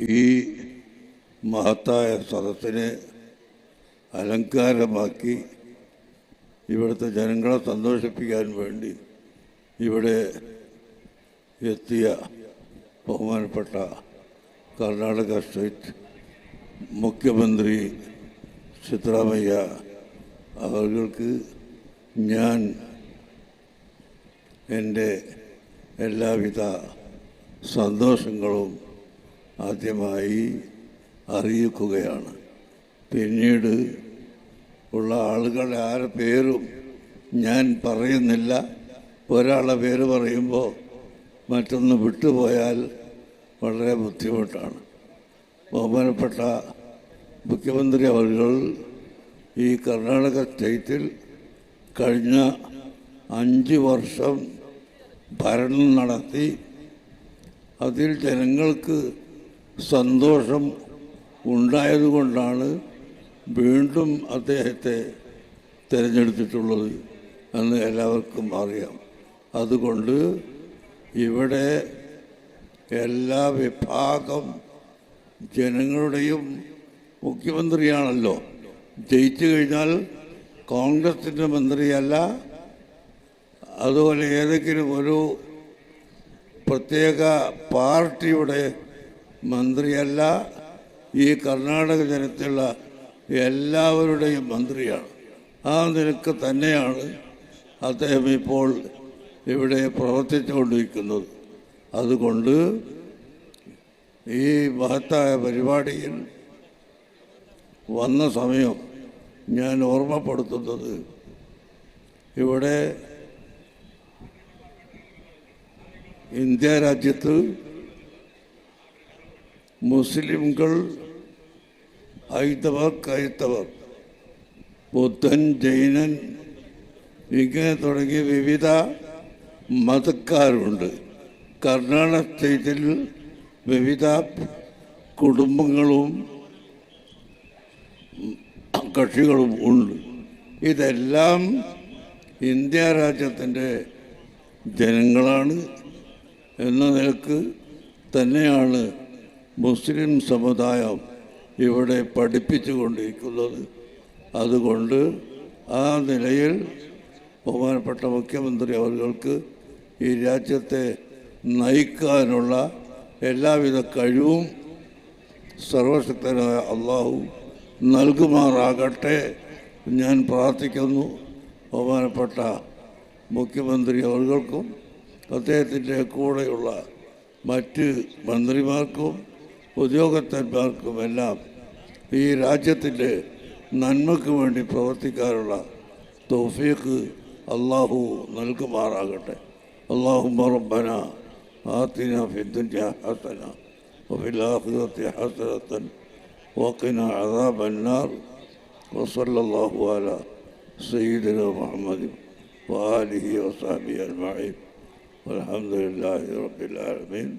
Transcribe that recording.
ഈ മഹത്തായ സദസ്സിനെ അലങ്കാരമാക്കി ഇവിടുത്തെ ജനങ്ങളെ സന്തോഷിപ്പിക്കാൻ വേണ്ടി ഇവിടെ എത്തിയ ബഹുമാനപ്പെട്ട കർണാടക സ്റ്റേറ്റ് മുഖ്യമന്ത്രി സിദ്ധരാമയ്യ അവർക്ക് ഞാൻ എന്റെ എല്ലാവിധ സന്തോഷങ്ങളും ആദ്യമായി അറിയിക്കുകയാണ്. പിന്നീട് ഉള്ള ആളുകളെ ആരുടെ പേരും ഞാൻ പറയുന്നില്ല. ഒരാളുടെ പേര് പറയുമ്പോൾ മറ്റൊന്ന് വിട്ടുപോയാൽ വളരെ ബുദ്ധിമുട്ടാണ്. ബഹുമാനപ്പെട്ട മുഖ്യമന്ത്രി അവർ ഈ കർണാടക സ്റ്റേറ്റിൽ കഴിഞ്ഞ അഞ്ച് വർഷം ഭരണം നടത്തി അതിൽ ജനങ്ങൾക്ക് സന്തോഷം ഉണ്ടായതുകൊണ്ടാണ് വീണ്ടും അദ്ദേഹത്തെ തിരഞ്ഞെടുത്തിട്ടുള്ളത് എന്ന് എല്ലാവർക്കും അറിയാം. അതുകൊണ്ട് ഇവിടെ എല്ലാ വിഭാഗം ജനങ്ങളുടെയും മുഖ്യമന്ത്രിയാണല്ലോ. ജയിച്ചു കഴിഞ്ഞാൽ കോൺഗ്രസിന്റെ മന്ത്രിയല്ല അതുപോലെ ഏതെങ്കിലും ഒരു പ്രത്യേക പാർട്ടിയുടെ മന്ത്രിയല്ല ഈ കർണാടക ജനത്തിലുള്ള എല്ലാവരുടെയും മന്ത്രിയാണ്. ആ നിലയ്ക്ക് തന്നെയാണ് അദ്ദേഹം ഇപ്പോൾ ഇവിടെ പ്രവർത്തിച്ചുകൊണ്ടിരിക്കുന്നത്. അതുകൊണ്ട് ഈ മഹത്തായ പരിപാടിയിൽ വന്ന സമയം ഞാൻ ഓർമ്മപ്പെടുത്തുന്നത് ഇവിടെ ഇന്ത്യ രാജ്യത്ത് മുസ്ലിംകൾ ഹൈന്ദവർ ക്രൈസ്തവർ ബുദ്ധൻ ജൈനൻ ഇങ്ങനെ തുടങ്ങിയ വിവിധ മതക്കാരുണ്ട്. കർണാടക സ്റ്റേറ്റിൽ വിവിധ കുടുംബങ്ങളും കക്ഷികളും ഉണ്ട്. ഇതെല്ലാം ഇന്ത്യ രാജ്യത്തിന്റെ ജനങ്ങളാണ് എന്ന നിലയ്ക്ക് തന്നെയാണ് മുസ്ലിം സമുദായം ഇവിടെ പഠിപ്പിച്ചു കൊണ്ടിരിക്കുന്നത് അതുകൊണ്ട് ആ നിലയിൽ ബഹുമാനപ്പെട്ട മുഖ്യമന്ത്രി അവർക്ക് ഈ രാജ്യത്തെ നയിക്കാനുള്ള എല്ലാവിധ കഴിവും സർവശക്തനായ അള്ളാഹു നൽകുമാറാകട്ടെ ഞാൻ പ്രാർത്ഥിക്കുന്നു. ബഹുമാനപ്പെട്ട മുഖ്യമന്ത്രി അവർക്കും അദ്ദേഹത്തിന്റെ കൂടെയുള്ള മറ്റ് മന്ത്രിമാർക്കും ഉദ്യോഗസ്ഥന്മാർക്കുമെല്ലാം ഈ രാജ്യത്തിൻ്റെ നന്മയ്ക്ക് വേണ്ടി പ്രവർത്തിക്കാനുള്ള തൗഫീഖ് അള്ളാഹു നൽകുമാറാകട്ടെ അള്ളാഹു റബ്ബന ആത്തിന ഫി الدنيا حسنة وفي الآخرة حسنة وقنا عذاب النار وصلى الله على سيدنا محمد وآله وصحبه أجمعين والحمد لله رب العالمين